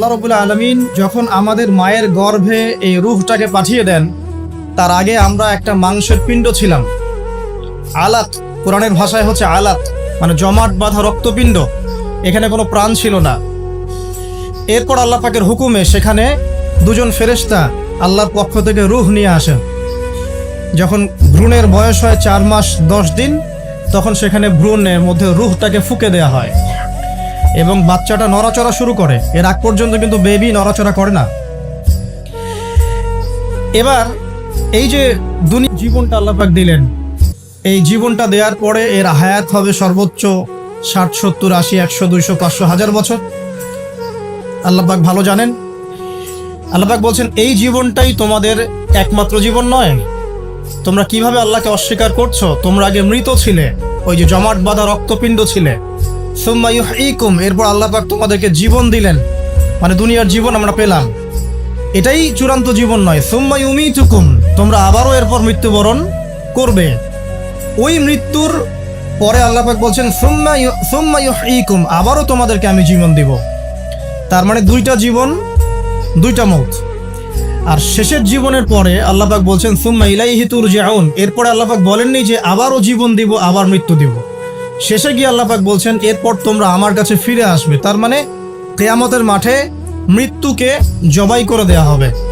আল্লাহ রবুল্লা আলমিন যখন আমাদের মায়ের গর্ভে এই রুহটাকে পাঠিয়ে দেন, তার আগে আমরা একটা মাংসের পিণ্ড ছিলাম। আলাত, কোরআনের ভাষায় হচ্ছে আলাত মানে জমাট বাঁধা রক্তপিণ্ড। এখানে কোনো প্রাণ ছিল না। এরপর আল্লাহ পাকের হুকুমে সেখানে দুজন ফেরেশতা আল্লাহর পক্ষ থেকে রুহ নিয়ে আসেন যখন ভ্রূণের বয়স হয় চার মাস দশ দিন, তখন সেখানে ভ্রূণের মধ্যে রুহটাকে ফুকে দেওয়া হয়। এবং বাচ্চাটা নড়াচড়া শুরু করে। এর আগ পর্যন্ত কিন্তু বেবি নড়াচড়া করে না। এবার এই যে দুনি জীবনটা আল্লাপাক দিলেন। এই জীবনটা দেওয়ার পরে এর হায়াত হবে সর্বোচ্চ ষাট, সত্তর, আশি, একশো, দুইশো, পাঁচশো, হাজার বছর। আল্লাপাক ভালো জানেন। আল্লাপাক বলছেন, এই জীবনটাই তোমাদের একমাত্র জীবন নয়। তোমরা কীভাবে আল্লাহকে অস্বীকার করছ? তোমরা আগে মৃত ছিলে। ওই যে জমাট বাঁধা রক্তপিণ্ড ছিলে। সুম্মা ইউহয়িকুম এরপর আল্লাহ পাক তোমাদেরকে জীবন দিলেন। মানে দুনিয়ার জীবন আমরা পেলাম। এটাই চূড়ান্ত জীবন নয়। সুম্মা ইউমিতুকুম, তোমরা আবারও এরপর মৃত্যুবরণ করবে। ওই মৃত্যুর পরে আল্লাহ পাক বলছেন, সুম্মা ইউ- সুম্মা ইউহয়িকুম আবারও তোমাদেরকে আমি জীবন দিব। তার মানে দুইটা জীবন, দুইটা মৌত। আর শেষের জীবনের পরে আল্লাপাক বলছেন, সুম্মা ইলাইহি তুরজাউন, এরপরে আল্লাপাক বলেননি যে, আবারও জীবন দিব, আবার মৃত্যু দিব। শেষে গিয়ে আল্লাপাক বলছেন, এরপর তোমরা আমার কাছে ফিরে আসবে। তার মানে কেয়ামতের মাঠে মৃত্যুকে জবাই করে দেয়া হবে।